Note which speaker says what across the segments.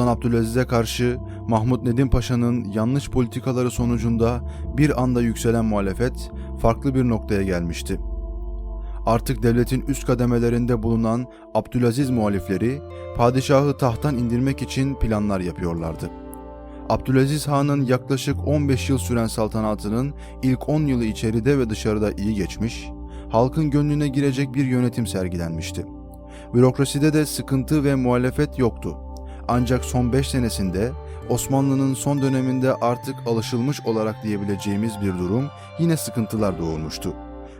Speaker 1: Sultan Abdülaziz'e karşı Mahmut Nedim Paşa'nın yanlış politikaları sonucunda bir anda yükselen muhalefet farklı bir noktaya gelmişti. Artık devletin üst kademelerinde bulunan Abdülaziz muhalifleri padişahı tahttan indirmek için planlar yapıyorlardı. Abdülaziz Han'ın yaklaşık 15 yıl süren saltanatının ilk 10 yılı içeride ve dışarıda iyi geçmiş, halkın gönlüne girecek bir yönetim sergilenmişti. Bürokraside de sıkıntı ve muhalefet yoktu. Ancak son 5 senesinde Osmanlı'nın son döneminde artık alışılmış olarak diyebileceğimiz bir durum yine sıkıntılar doğurmuştu.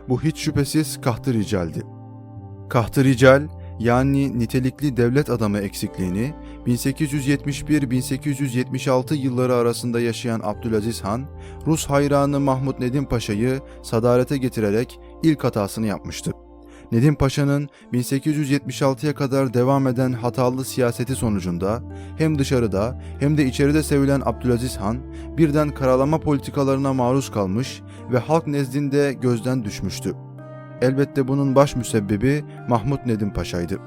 Speaker 1: Bu hiç şüphesiz kahtı ricaldi. Kahtı rical yani nitelikli devlet adamı eksikliğini 1871-1876 yılları arasında yaşayan Abdülaziz Han, Rus hayranı Mahmut Nedim Paşa'yı sadarete getirerek ilk hatasını yapmıştı. Nedim Paşa'nın 1876'ya kadar devam eden hatalı siyaseti sonucunda hem dışarıda hem de içeride sevilen Abdülaziz Han birden karalama politikalarına maruz kalmış ve halk nezdinde gözden düşmüştü. Elbette bunun baş müsebbibi Mahmut Nedim Paşa'ydı.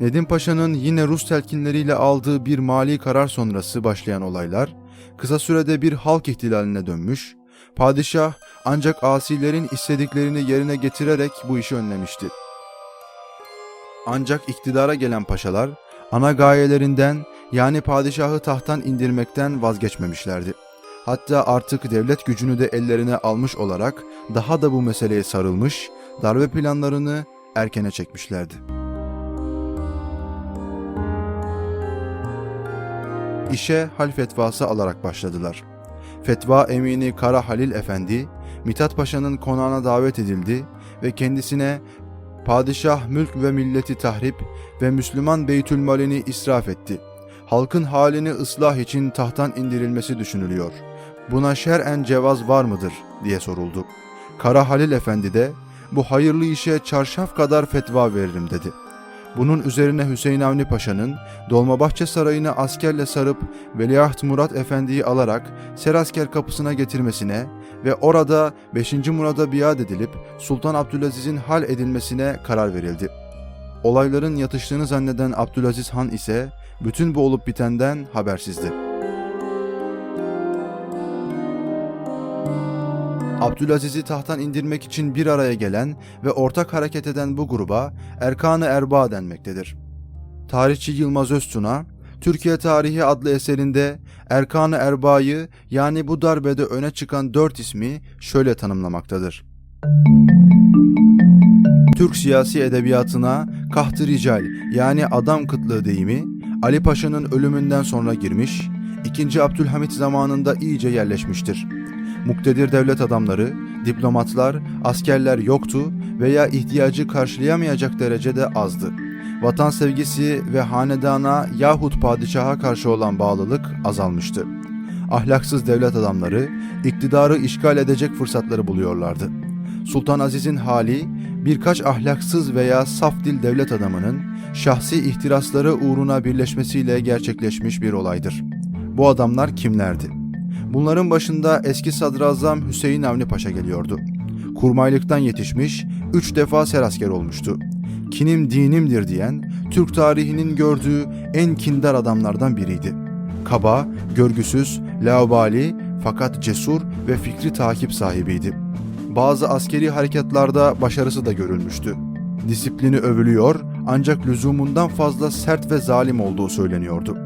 Speaker 1: Nedim Paşa'nın yine Rus telkinleriyle aldığı bir mali karar sonrası başlayan olaylar kısa sürede bir halk ihtilaline dönmüş, padişah ancak asilerin istediklerini yerine getirerek bu işi önlemişti. Ancak iktidara gelen paşalar ana gayelerinden yani padişahı tahttan indirmekten vazgeçmemişlerdi. Hatta artık devlet gücünü de ellerine almış olarak daha da bu meseleye sarılmış, darbe planlarını erkene çekmişlerdi. İşe hal fetvası alarak başladılar. Fetva emini Kara Halil Efendi, Mithat Paşa'nın konağına davet edildi ve kendisine padişah mülk ve milleti tahrip ve Müslüman beytülmalini israf etti. Halkın halini ıslah için tahttan indirilmesi düşünülüyor. Buna şer'en cevaz var mıdır diye soruldu. Kara Halil Efendi de bu hayırlı işe çarşaf kadar fetva veririm dedi. Bunun üzerine Hüseyin Avni Paşa'nın Dolmabahçe Sarayı'nı askerle sarıp Veliaht Murat Efendi'yi alarak Serasker kapısına getirmesine ve orada 5. Murad'a biat edilip Sultan Abdülaziz'in hal edilmesine karar verildi. Olayların yatıştığını zanneden Abdülaziz Han ise bütün bu olup bitenden habersizdi. Abdülaziz'i tahttan indirmek için bir araya gelen ve ortak hareket eden bu gruba Erkan-ı Erba denmektedir. Tarihçi Yılmaz Öztuna, Türkiye Tarihi adlı eserinde Erkan-ı Erba'yı yani bu darbede öne çıkan dört ismi şöyle tanımlamaktadır. Türk siyasi edebiyatına kahtı rical yani adam kıtlığı deyimi Ali Paşa'nın ölümünden sonra girmiş, 2. Abdülhamit zamanında iyice yerleşmiştir. Muktedir devlet adamları, diplomatlar, askerler yoktu veya ihtiyacı karşılayamayacak derecede azdı. Vatan sevgisi ve hanedana yahut padişaha karşı olan bağlılık azalmıştı. Ahlaksız devlet adamları iktidarı işgal edecek fırsatları buluyorlardı. Sultan Aziz'in hali birkaç ahlaksız veya saf dil devlet adamının şahsi ihtirasları uğruna birleşmesiyle gerçekleşmiş bir olaydır. Bu adamlar kimlerdi? Bunların başında eski sadrazam Hüseyin Avni Paşa geliyordu. Kurmaylıktan yetişmiş, üç defa serasker olmuştu. Kinim dinimdir diyen, Türk tarihinin gördüğü en kindar adamlardan biriydi. Kaba, görgüsüz, laubali fakat cesur ve fikri takip sahibiydi. Bazı askeri harekatlarda başarısı da görülmüştü. Disiplini övülüyor ancak lüzumundan fazla sert ve zalim olduğu söyleniyordu.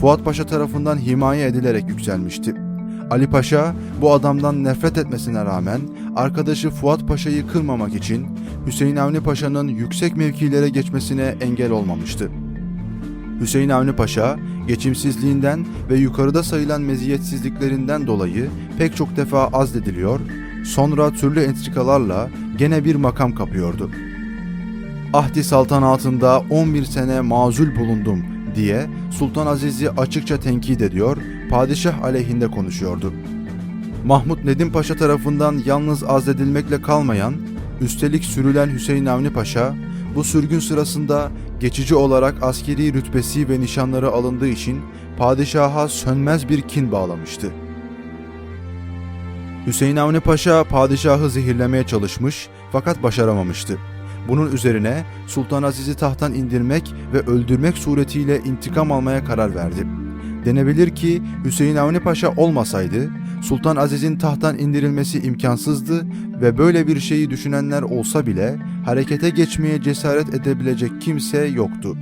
Speaker 1: Fuat Paşa tarafından himaye edilerek yükselmişti. Ali Paşa bu adamdan nefret etmesine rağmen arkadaşı Fuat Paşa'yı kırmamak için Hüseyin Avni Paşa'nın yüksek mevkilere geçmesine engel olmamıştı. Hüseyin Avni Paşa geçimsizliğinden ve yukarıda sayılan meziyetsizliklerinden dolayı pek çok defa azlediliyor, sonra türlü entrikalarla gene bir makam kapıyordu. Ahdi saltanatında 11 sene mazul bulundum diye Sultan Aziz'i açıkça tenkit ediyor, padişah aleyhinde konuşuyordu. Mahmut Nedim Paşa tarafından yalnız azledilmekle kalmayan, üstelik sürülen Hüseyin Avni Paşa, bu sürgün sırasında geçici olarak askeri rütbesi ve nişanları alındığı için padişaha sönmez bir kin bağlamıştı. Hüseyin Avni Paşa padişahı zehirlemeye çalışmış fakat başaramamıştı. Bunun üzerine Sultan Aziz'i tahttan indirmek ve öldürmek suretiyle intikam almaya karar verdi. Denebilir ki Hüseyin Avni Paşa olmasaydı Sultan Aziz'in tahttan indirilmesi imkansızdı ve böyle bir şeyi düşünenler olsa bile harekete geçmeye cesaret edebilecek kimse yoktu.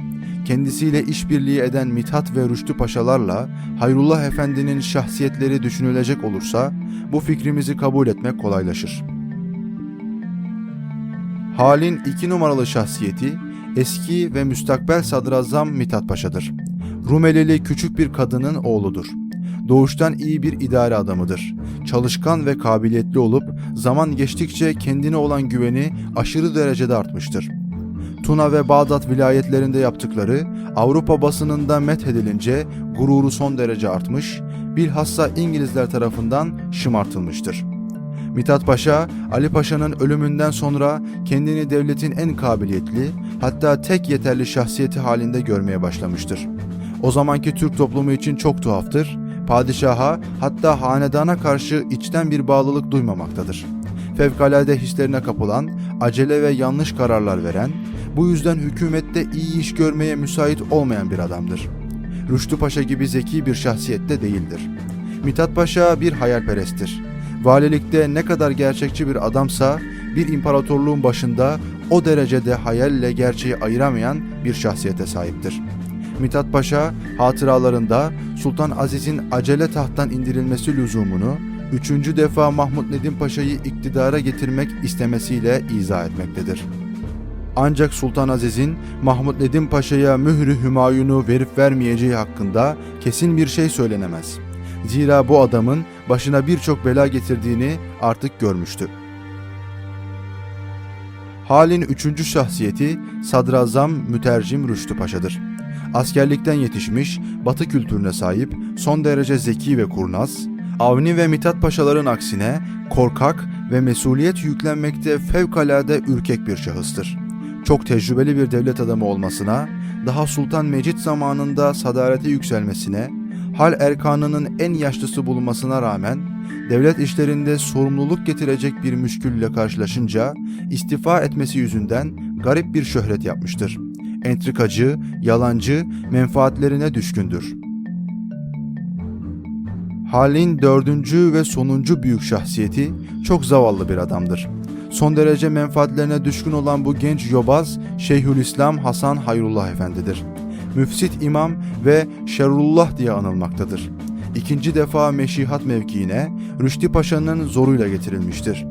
Speaker 1: Kendisiyle işbirliği eden Mithat ve Rüştü Paşalarla Hayrullah Efendi'nin şahsiyetleri düşünülecek olursa bu fikrimizi kabul etmek kolaylaşır. Halin iki numaralı şahsiyeti eski ve müstakbel sadrazam Mithat Paşa'dır. Rumelili küçük bir kadının oğludur. Doğuştan iyi bir idare adamıdır. Çalışkan ve kabiliyetli olup zaman geçtikçe kendine olan güveni aşırı derecede artmıştır. Tuna ve Bağdat vilayetlerinde yaptıkları Avrupa basınında methedilince gururu son derece artmış, bilhassa İngilizler tarafından şımartılmıştır. Mithat Paşa, Ali Paşa'nın ölümünden sonra kendini devletin en kabiliyetli, hatta tek yeterli şahsiyeti halinde görmeye başlamıştır. O zamanki Türk toplumu için çok tuhaftır, padişaha hatta hanedana karşı içten bir bağlılık duymamaktadır. Fevkalade hislerine kapılan, acele ve yanlış kararlar veren, bu yüzden hükümette iyi iş görmeye müsait olmayan bir adamdır. Rüştü Paşa gibi zeki bir şahsiyette değildir. Mithat Paşa bir hayalperesttir. Valilikte ne kadar gerçekçi bir adamsa bir imparatorluğun başında o derecede hayalle gerçeği ayıramayan bir şahsiyete sahiptir. Mithat Paşa hatıralarında Sultan Aziz'in acele tahttan indirilmesi lüzumunu üçüncü defa Mahmut Nedim Paşa'yı iktidara getirmek istemesiyle izah etmektedir. Ancak Sultan Aziz'in Mahmut Nedim Paşa'ya mührü hümayunu verip vermeyeceği hakkında kesin bir şey söylenemez. Zira bu adamın başına birçok bela getirdiğini artık görmüştü. Halin üçüncü şahsiyeti Sadrazam Mütercim Rüştü Paşa'dır. Askerlikten yetişmiş, batı kültürüne sahip, son derece zeki ve kurnaz, Avni ve Mithat Paşaların aksine korkak ve mesuliyet yüklenmekte fevkalade ürkek bir şahıstır. Çok tecrübeli bir devlet adamı olmasına, daha Sultan Mecit zamanında sadarete yükselmesine, hal erkanının en yaşlısı bulunmasına rağmen devlet işlerinde sorumluluk getirecek bir müşkülle karşılaşınca istifa etmesi yüzünden garip bir şöhret yapmıştır. Entrikacı, yalancı, menfaatlerine düşkündür. Halin dördüncü ve sonuncu büyük şahsiyeti çok zavallı bir adamdır. Son derece menfaatlerine düşkün olan bu genç yobaz Şeyhülislam Hasan Hayrullah Efendidir. Müfsit İmam ve Şerrullah diye anılmaktadır. İkinci defa meşihat mevkiine Rüştü Paşa'nın zoruyla getirilmiştir.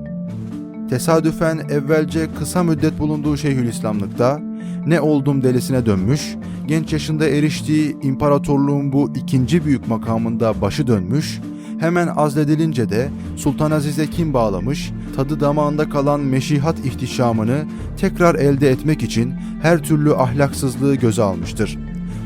Speaker 1: Tesadüfen evvelce kısa müddet bulunduğu Şeyhülislamlıkta ne oldum delisine dönmüş, genç yaşında eriştiği imparatorluğun bu ikinci büyük makamında başı dönmüş, hemen azledilince de Sultan Aziz'e kim bağlamış, tadı damağında kalan meşihat ihtişamını tekrar elde etmek için her türlü ahlaksızlığı göze almıştır.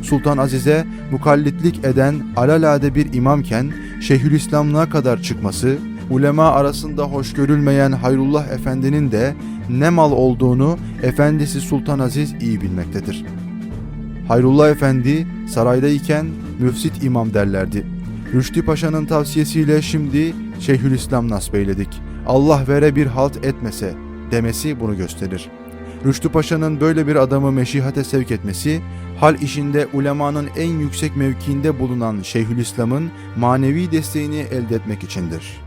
Speaker 1: Sultan Aziz'e mukallitlik eden alalade bir imamken Şeyhülislamlığa kadar çıkması, ulema arasında hoş görülmeyen Hayrullah Efendi'nin de ne mal olduğunu Efendisi Sultan Aziz iyi bilmektedir. Hayrullah Efendi saraydayken müfsit imam derlerdi. Rüştü Paşa'nın tavsiyesiyle şimdi Şeyhülislam nasip eyledik. Allah vere bir halt etmese demesi bunu gösterir. Rüştü Paşa'nın böyle bir adamı meşihate sevk etmesi, hal işinde ulemanın en yüksek mevkiinde bulunan Şeyhülislam'ın manevi desteğini elde etmek içindir.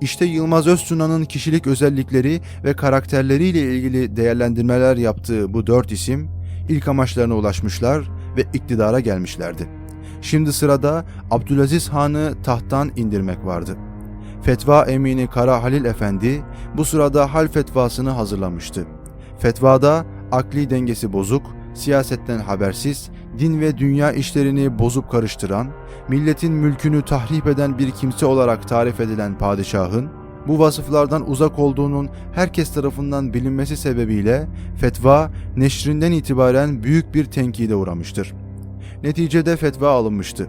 Speaker 1: İşte Yılmaz Öztuna'nın kişilik özellikleri ve karakterleriyle ilgili değerlendirmeler yaptığı bu dört isim ilk amaçlarına ulaşmışlar ve iktidara gelmişlerdi. Şimdi sırada Abdülaziz Han'ı tahttan indirmek vardı. Fetva emini Kara Halil Efendi bu sırada hal fetvasını hazırlamıştı. Fetvada akli dengesi bozuk, siyasetten habersiz, din ve dünya işlerini bozup karıştıran, milletin mülkünü tahrip eden bir kimse olarak tarif edilen padişahın, bu vasıflardan uzak olduğunun herkes tarafından bilinmesi sebebiyle fetva neşrinden itibaren büyük bir tenkide uğramıştır. Neticede fetva alınmıştı.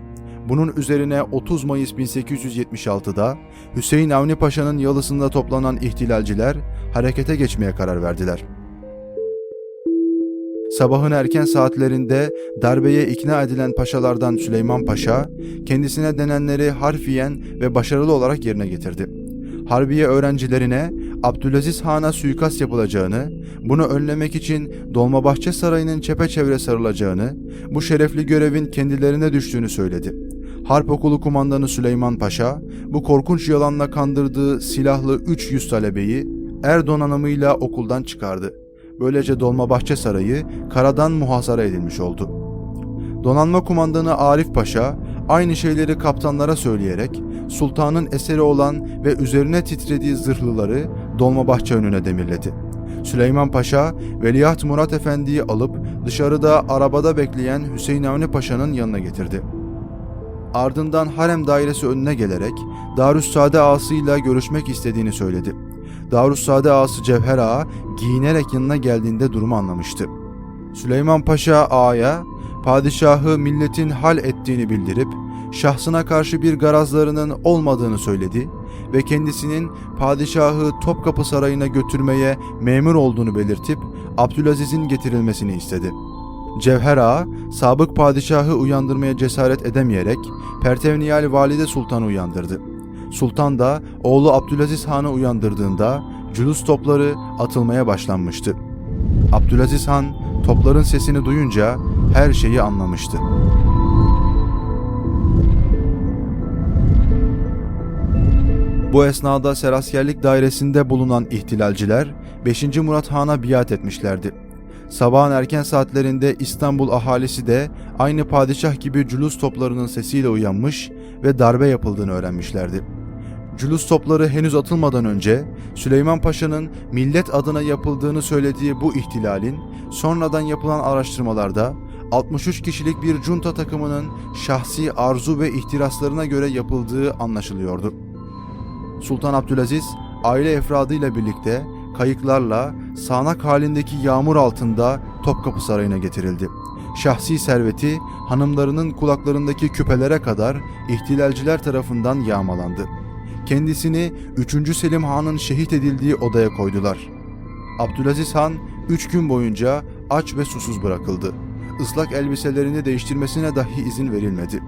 Speaker 1: Bunun üzerine 30 Mayıs 1876'da Hüseyin Avni Paşa'nın yalısında toplanan ihtilalciler harekete geçmeye karar verdiler. Sabahın erken saatlerinde darbeye ikna edilen paşalardan Süleyman Paşa, kendisine denenleri harfiyen ve başarılı olarak yerine getirdi. Harbiye öğrencilerine Abdülaziz Han'a suikast yapılacağını, bunu önlemek için Dolmabahçe Sarayı'nın çepeçevre sarılacağını, bu şerefli görevin kendilerine düştüğünü söyledi. Harp Okulu kumandanı Süleyman Paşa, bu korkunç yalanla kandırdığı silahlı 300 talebeyi er donanımıyla okuldan çıkardı. Böylece Dolmabahçe Sarayı karadan muhasara edilmiş oldu. Donanma kumandanı Arif Paşa aynı şeyleri kaptanlara söyleyerek sultanın eseri olan ve üzerine titrediği zırhlıları Dolmabahçe önüne demirledi. Süleyman Paşa, Veliaht Murat Efendi'yi alıp dışarıda arabada bekleyen Hüseyin Avni Paşa'nın yanına getirdi. Ardından harem dairesi önüne gelerek Darüssade ağasıyla görüşmek istediğini söyledi. Darüssade ağası Cevher ağa giyinerek yanına geldiğinde durumu anlamıştı. Süleyman Paşa ağaya padişahı milletin hal ettiğini bildirip şahsına karşı bir garazlarının olmadığını söyledi ve kendisinin padişahı Topkapı Sarayı'na götürmeye memur olduğunu belirtip Abdülaziz'in getirilmesini istedi. Cevher Ağa, sabık padişahı uyandırmaya cesaret edemeyerek Pertevniyal Valide Sultan'ı uyandırdı. Sultan da oğlu Abdülaziz Han'ı uyandırdığında cülus topları atılmaya başlanmıştı. Abdülaziz Han topların sesini duyunca her şeyi anlamıştı. Bu esnada Seraskerlik dairesinde bulunan ihtilalciler 5. Murat Han'a biat etmişlerdi. Sabahın erken saatlerinde İstanbul ahalisi de aynı padişah gibi cülus toplarının sesiyle uyanmış ve darbe yapıldığını öğrenmişlerdi. Cülus topları henüz atılmadan önce Süleyman Paşa'nın millet adına yapıldığını söylediği bu ihtilalin sonradan yapılan araştırmalarda 63 kişilik bir junta takımının şahsi arzu ve ihtiraslarına göre yapıldığı anlaşılıyordu. Sultan Abdülaziz aile efradıyla birlikte kayıklarla sağanak halindeki yağmur altında Topkapı Sarayı'na getirildi. Şahsi serveti hanımlarının kulaklarındaki küpelere kadar ihtilalciler tarafından yağmalandı. Kendisini 3. Selim Han'ın şehit edildiği odaya koydular. Abdülaziz Han 3 gün boyunca aç ve susuz bırakıldı. Islak elbiselerini değiştirmesine dahi izin verilmedi.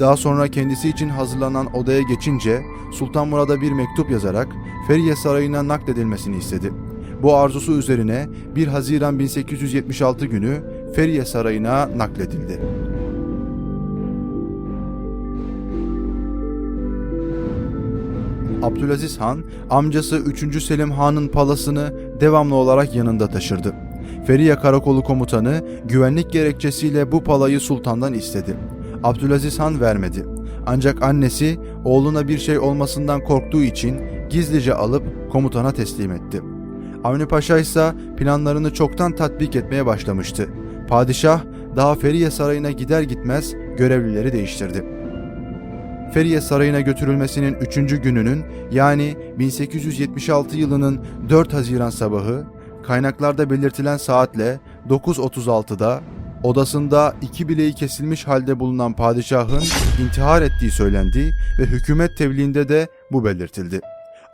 Speaker 1: Daha sonra kendisi için hazırlanan odaya geçince Sultan Murad'a bir mektup yazarak Feriye Sarayı'na nakledilmesini istedi. Bu arzusu üzerine 1 Haziran 1876 günü Feriye Sarayı'na nakledildi. Abdülaziz Han, amcası 3. Selim Han'ın palasını devamlı olarak yanında taşırdı. Feriye Karakolu komutanı güvenlik gerekçesiyle bu palayı sultandan istedi. Abdülaziz Han vermedi. Ancak annesi oğluna bir şey olmasından korktuğu için gizlice alıp komutana teslim etti. Avni Paşa ise planlarını çoktan tatbik etmeye başlamıştı. Padişah daha Feriye Sarayı'na gider gitmez görevlileri değiştirdi. Feriye Sarayı'na götürülmesinin 3. gününün yani 1876 yılının 4 Haziran sabahı kaynaklarda belirtilen saatle 9.36'da odasında iki bileği kesilmiş halde bulunan padişahın intihar ettiği söylendi ve hükümet tebliğinde de bu belirtildi.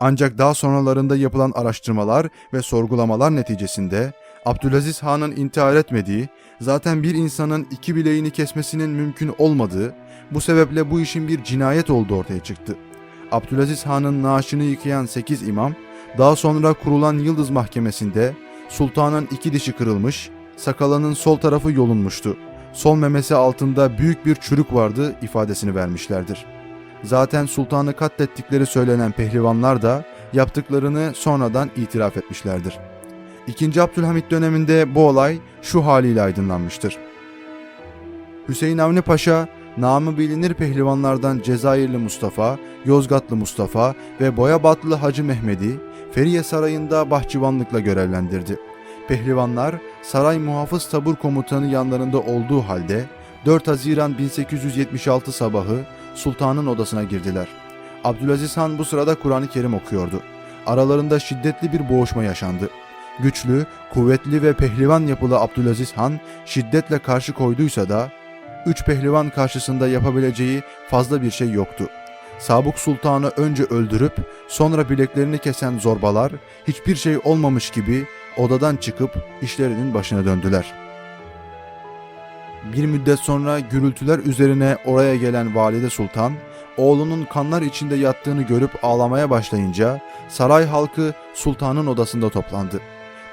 Speaker 1: Ancak daha sonralarında yapılan araştırmalar ve sorgulamalar neticesinde Abdülaziz Han'ın intihar etmediği, zaten bir insanın iki bileğini kesmesinin mümkün olmadığı, bu sebeple bu işin bir cinayet olduğu ortaya çıktı. Abdülaziz Han'ın naaşını yıkayan 8 imam, daha sonra kurulan Yıldız Mahkemesi'nde sultanın iki dişi kırılmış, sakalının sol tarafı yolunmuştu. Sol memesi altında büyük bir çürük vardı ifadesini vermişlerdir. Zaten sultanı katlettikleri söylenen pehlivanlar da yaptıklarını sonradan itiraf etmişlerdir. İkinci Abdülhamit döneminde bu olay şu haliyle aydınlanmıştır. Hüseyin Avni Paşa, namı bilinir pehlivanlardan Cezayirli Mustafa, Yozgatlı Mustafa ve Boyabatlı Hacı Mehmet'i Feriye Sarayı'nda bahçıvanlıkla görevlendirdi. Pehlivanlar saray muhafız tabur komutanı yanlarında olduğu halde 4 Haziran 1876 sabahı sultanın odasına girdiler. Abdülaziz Han bu sırada Kur'an-ı Kerim okuyordu. Aralarında şiddetli bir boğuşma yaşandı. Güçlü, kuvvetli ve pehlivan yapılı Abdülaziz Han şiddetle karşı koyduysa da üç pehlivan karşısında yapabileceği fazla bir şey yoktu. Sabık Sultan'ı önce öldürüp sonra bileklerini kesen zorbalar hiçbir şey olmamış gibi odadan çıkıp işlerinin başına döndüler. Bir müddet sonra gürültüler üzerine oraya gelen Valide Sultan oğlunun kanlar içinde yattığını görüp ağlamaya başlayınca saray halkı sultanın odasında toplandı.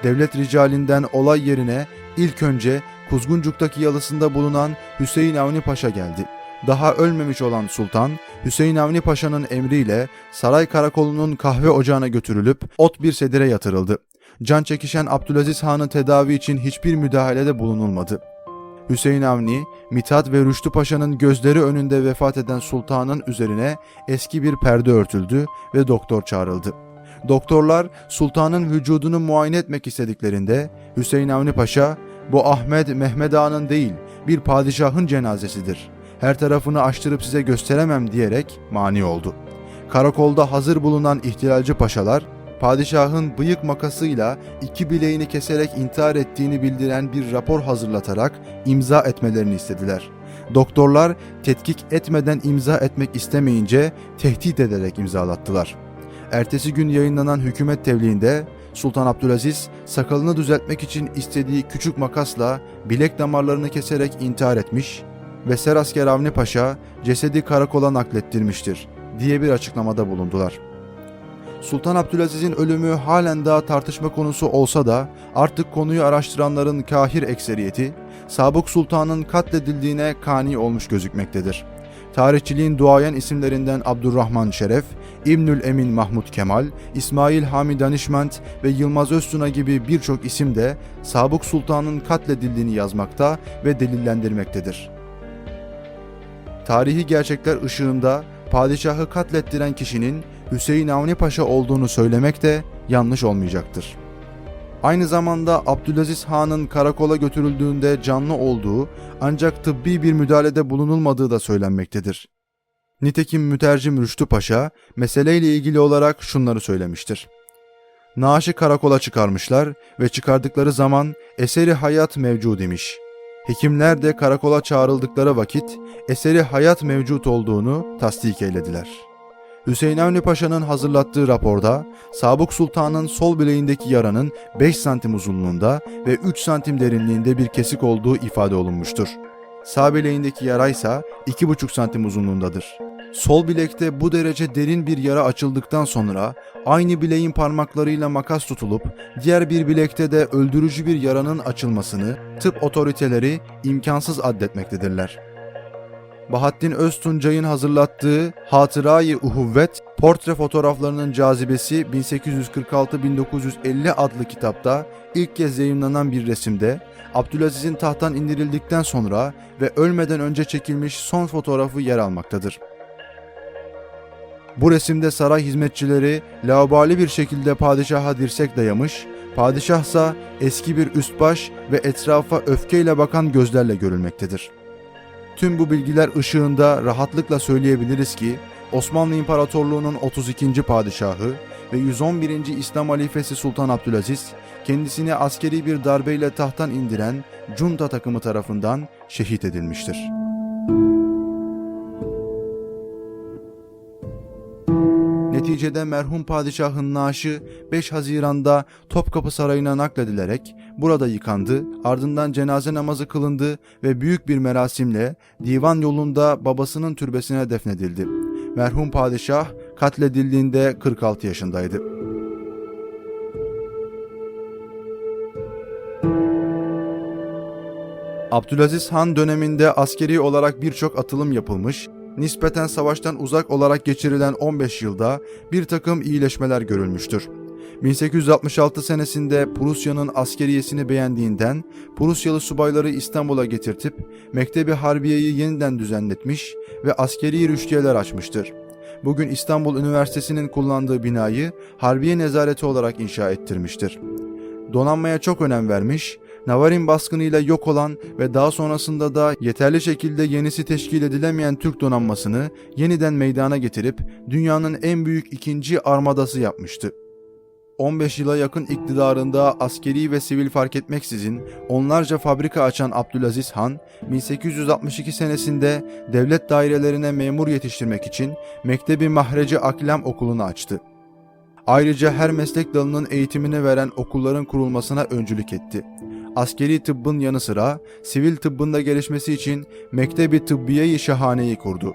Speaker 1: Devlet ricalinden olay yerine ilk önce Kuzguncuk'taki yalısında bulunan Hüseyin Avni Paşa geldi. Daha ölmemiş olan sultan, Hüseyin Avni Paşa'nın emriyle saray karakolunun kahve ocağına götürülüp ot bir sedire yatırıldı. Can çekişen Abdülaziz Han'ın tedavi için hiçbir müdahalede bulunulmadı. Hüseyin Avni, Mithat ve Rüştü Paşa'nın gözleri önünde vefat eden sultanın üzerine eski bir perde örtüldü ve doktor çağrıldı. Doktorlar sultanın vücudunu muayene etmek istediklerinde Hüseyin Avni Paşa, bu Ahmet Mehmed Ağa'nın değil bir padişahın cenazesidir. Her tarafını açtırıp size gösteremem diyerek mani oldu. Karakolda hazır bulunan ihtilalci paşalar, padişahın bıyık makasıyla iki bileğini keserek intihar ettiğini bildiren bir rapor hazırlatarak imza etmelerini istediler. Doktorlar tetkik etmeden imza etmek istemeyince tehdit ederek imzalattılar. Ertesi gün yayınlanan hükümet tebliğinde Sultan Abdülaziz sakalını düzeltmek için istediği küçük makasla bilek damarlarını keserek intihar etmiş ve Serasker Avni Paşa cesedi karakola naklettirmiştir diye bir açıklamada bulundular. Sultan Abdülaziz'in ölümü halen daha tartışma konusu olsa da artık konuyu araştıranların kahir ekseriyeti Sabık Sultan'ın katledildiğine kani olmuş gözükmektedir. Tarihçiliğin duayen isimlerinden Abdurrahman Şeref, İbnül Emin Mahmut Kemal, İsmail Hami Danişment ve Yılmaz Öztuna gibi birçok isim de Sabık Sultan'ın katledildiğini yazmakta ve delillendirmektedir. Tarihi gerçekler ışığında padişahı katlettiren kişinin Hüseyin Avni Paşa olduğunu söylemek de yanlış olmayacaktır. Aynı zamanda Abdülaziz Han'ın karakola götürüldüğünde canlı olduğu ancak tıbbi bir müdahalede bulunulmadığı da söylenmektedir. Nitekim mütercim Rüştü Paşa meseleyle ilgili olarak şunları söylemiştir. Naaşı karakola çıkarmışlar ve çıkardıkları zaman eseri hayat mevcud imiş. Hekimler de karakola çağrıldıkları vakit eseri hayat mevcut olduğunu tasdik eylediler. Hüseyin Avni Paşa'nın hazırlattığı raporda Sabık Sultan'ın sol bileğindeki yaranın 5 santim uzunluğunda ve 3 santim derinliğinde bir kesik olduğu ifade olunmuştur. Sağ bileğindeki yara ise 2,5 santim uzunluğundadır. Sol bilekte bu derece derin bir yara açıldıktan sonra aynı bileğin parmaklarıyla makas tutulup diğer bir bilekte de öldürücü bir yaranın açılmasını tıp otoriteleri imkansız addetmektedirler. Bahattin Öztuncay'ın hazırlattığı Hatırayı Uhuvvet, portre fotoğraflarının cazibesi 1846-1950 adlı kitapta ilk kez yayınlanan bir resimde Abdülaziz'in tahttan indirildikten sonra ve ölmeden önce çekilmiş son fotoğrafı yer almaktadır. Bu resimde saray hizmetçileri laubali bir şekilde padişaha dirsek dayamış, padişahsa eski bir üstbaş ve etrafa öfkeyle bakan gözlerle görülmektedir. Tüm bu bilgiler ışığında rahatlıkla söyleyebiliriz ki Osmanlı İmparatorluğu'nun 32. padişahı ve 111. İslam halifesi Sultan Abdülaziz kendisini askeri bir darbeyle tahttan indiren junta takımı tarafından şehit edilmiştir. Neticede merhum padişahın naaşı 5 Haziran'da Topkapı Sarayı'na nakledilerek burada yıkandı, ardından cenaze namazı kılındı ve büyük bir merasimle divan yolunda babasının türbesine defnedildi. Merhum padişah katledildiğinde 46 yaşındaydı. Abdülaziz Han döneminde askeri olarak birçok atılım yapılmış, nispeten savaştan uzak olarak geçirilen 15 yılda bir takım iyileşmeler görülmüştür. 1866 senesinde Prusya'nın askeriyesini beğendiğinden Prusyalı subayları İstanbul'a getirtip Mektebi Harbiye'yi yeniden düzenletmiş ve askeri rüştiyeler açmıştır. Bugün İstanbul Üniversitesi'nin kullandığı binayı Harbiye Nezareti olarak inşa ettirmiştir. Donanmaya çok önem vermiş, Navarin baskınıyla yok olan ve daha sonrasında da yeterli şekilde yenisi teşkil edilemeyen Türk donanmasını yeniden meydana getirip dünyanın en büyük ikinci armadası yapmıştı. 15 yıla yakın iktidarında askeri ve sivil fark etmeksizin onlarca fabrika açan Abdülaziz Han, 1862 senesinde devlet dairelerine memur yetiştirmek için Mektebi Mahreci Aklam Okulu'nu açtı. Ayrıca her meslek dalının eğitimini veren okulların kurulmasına öncülük etti. Askeri tıbbın yanı sıra sivil tıbbın da gelişmesi için Mektebi Tıbbiye-i Şahane'yi kurdu.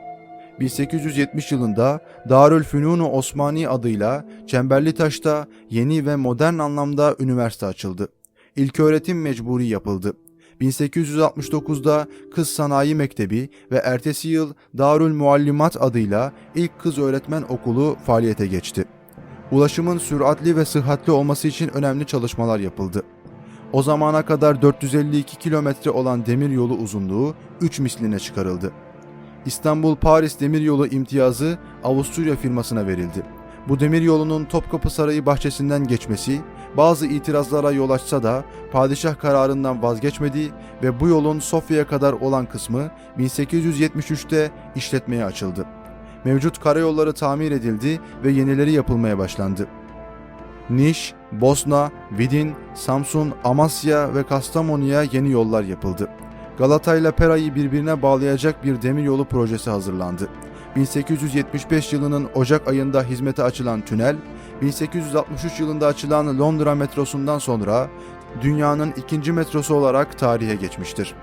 Speaker 1: 1870 yılında Darülfünun Osmani adıyla Çemberlitaş'ta yeni ve modern anlamda üniversite açıldı. İlköğretim mecburi yapıldı. 1869'da Kız Sanayi Mektebi ve ertesi yıl Darül Muallimat adıyla ilk kız öğretmen okulu faaliyete geçti. Ulaşımın süratli ve sıhhatli olması için önemli çalışmalar yapıldı. O zamana kadar 452 kilometre olan demiryolu uzunluğu 3 misline çıkarıldı. İstanbul-Paris demiryolu imtiyazı Avusturya firmasına verildi. Bu demiryolunun Topkapı Sarayı bahçesinden geçmesi bazı itirazlara yol açsa da padişah kararından vazgeçmedi ve bu yolun Sofya'ya kadar olan kısmı 1873'te işletmeye açıldı. Mevcut karayolları tamir edildi ve yenileri yapılmaya başlandı. Niş, Bosna, Vidin, Samsun, Amasya ve Kastamonu'ya yeni yollar yapıldı. Galata ile Pera'yı birbirine bağlayacak bir demiryolu projesi hazırlandı. 1875 yılının Ocak ayında hizmete açılan tünel, 1863 yılında açılan Londra metrosundan sonra dünyanın ikinci metrosu olarak tarihe geçmiştir.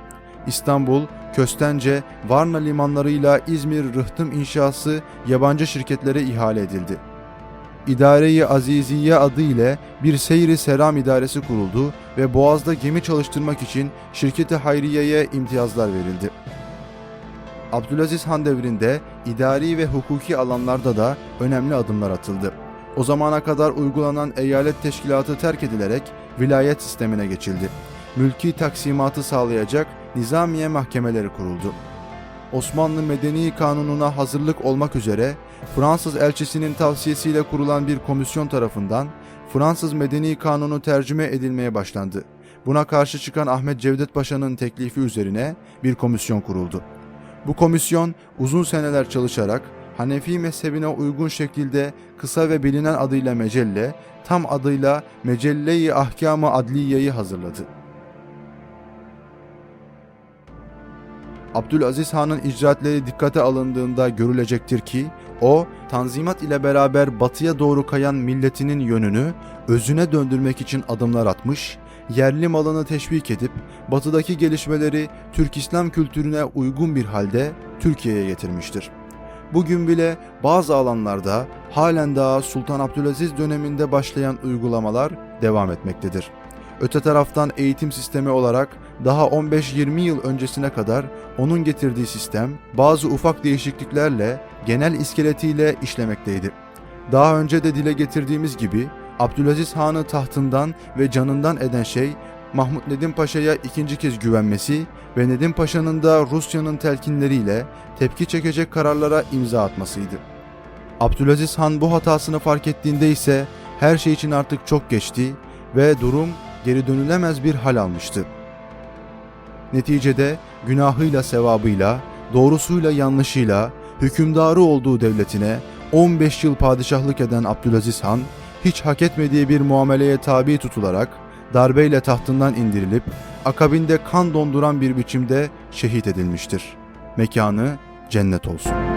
Speaker 1: İstanbul, Köstence, Varna limanlarıyla İzmir Rıhtım inşası yabancı şirketlere ihale edildi. İdare-i Aziziye adı ile bir seyri seram idaresi kuruldu ve Boğaz'da gemi çalıştırmak için şirketi Hayriye'ye imtiyazlar verildi. Abdülaziz Han devrinde idari ve hukuki alanlarda da önemli adımlar atıldı. O zamana kadar uygulanan eyalet teşkilatı terk edilerek vilayet sistemine geçildi. Mülki taksimatı sağlayacak nizamiye mahkemeleri kuruldu. Osmanlı Medeni Kanunu'na hazırlık olmak üzere Fransız elçisinin tavsiyesiyle kurulan bir komisyon tarafından Fransız Medeni Kanunu tercüme edilmeye başlandı. Buna karşı çıkan Ahmet Cevdet Paşa'nın teklifi üzerine bir komisyon kuruldu. Bu komisyon uzun seneler çalışarak Hanefi mezhebine uygun şekilde kısa ve bilinen adıyla Mecelle, tam adıyla Mecelle-i Ahkam-ı Adliye'yi hazırladı. Abdülaziz Han'ın icraatleri dikkate alındığında görülecektir ki o Tanzimat ile beraber batıya doğru kayan milletinin yönünü özüne döndürmek için adımlar atmış, yerli malını teşvik edip batıdaki gelişmeleri Türk İslam kültürüne uygun bir halde Türkiye'ye getirmiştir. Bugün bile bazı alanlarda halen daha Sultan Abdülaziz döneminde başlayan uygulamalar devam etmektedir. Öte taraftan eğitim sistemi olarak daha 15-20 yıl öncesine kadar onun getirdiği sistem bazı ufak değişikliklerle genel iskeletiyle işlemekteydi. Daha önce de dile getirdiğimiz gibi Abdülaziz Han'ı tahtından ve canından eden şey Mahmut Nedim Paşa'ya ikinci kez güvenmesi ve Nedim Paşa'nın da Rusya'nın telkinleriyle tepki çekecek kararlara imza atmasıydı. Abdülaziz Han bu hatasını fark ettiğinde ise her şey için artık çok geçti ve durum geri dönülemez bir hal almıştı. Neticede günahıyla sevabıyla, doğrusuyla yanlışıyla hükümdarı olduğu devletine 15 yıl padişahlık eden Abdülaziz Han hiç hak etmediği bir muameleye tabi tutularak darbeyle tahtından indirilip akabinde kan donduran bir biçimde şehit edilmiştir. Mekanı cennet olsun.